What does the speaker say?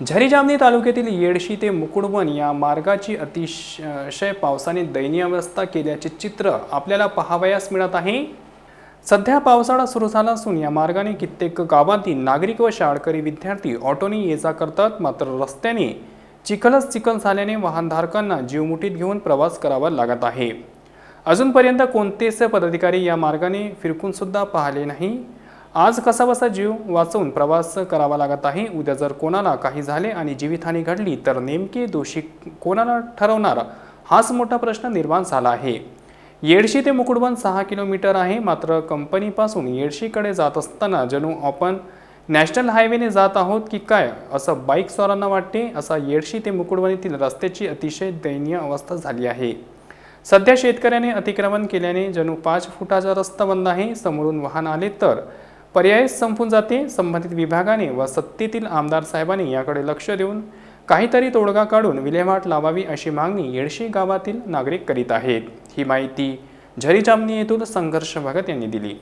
झरी जामनी तालुक्यातील येडशी ते मुकुडवन या मार्गाची अतिशय पावसाने दयनीय अवस्था केल्याचे चित्र आपल्याला पाहावयास मिळत आहे. सध्या पावसाळा सुरू झाला असून या मार्गाने कित्येक गावांतील नागरिक व शाळकरी विद्यार्थी ऑटोने ये जा करतात. मात्र रस्त्याने चिखलच चिखल झाल्याने वाहनधारकांना जीवमुठीत घेऊन प्रवास करावा लागत आहे. अजूनपर्यंत कोणतेच पदाधिकारी या मार्गाने फिरकूनसुद्धा पाहिले नाही. आज कसाबसा जीव? वाचवून प्रवास करावा लागत आहे. उद्या जर कोणाला काही झाले आणि जीवितहानी घडली तर नेमके दोषी कोणाला ठरवणार? हाच मोठा प्रश्न निर्माण झाला आहे. येडशी ते मुकुडवन सहा किलोमीटर आहे. मात्र कंपनीपासून येडशीकडे जात असताना जणू आपण नॅशनल हायवेने जात आहोत की काय? असं बाईक स्वारांना वाटते असा येडशी ते मुकुडवन येथील रस्त्याची अतिशय दयनीय अवस्था झाली आहे. सध्या शेतकऱ्याने अतिक्रमण केल्याने जणू पाच फुटाचा रस्ता बंद आहे. समोरून वाहन आले तर पर्याय संपून जाते संबंधित विभागाने व सत्तेतील आमदार साहेबांनी याकडे लक्ष देऊन काहीतरी तोडगा काढून विल्हेवाट लावावी अशी मागणी येडशी गावातील नागरिक करीत आहेत. ही माहिती झरी जामणी येथून संघर्ष भगत यांनी दिली.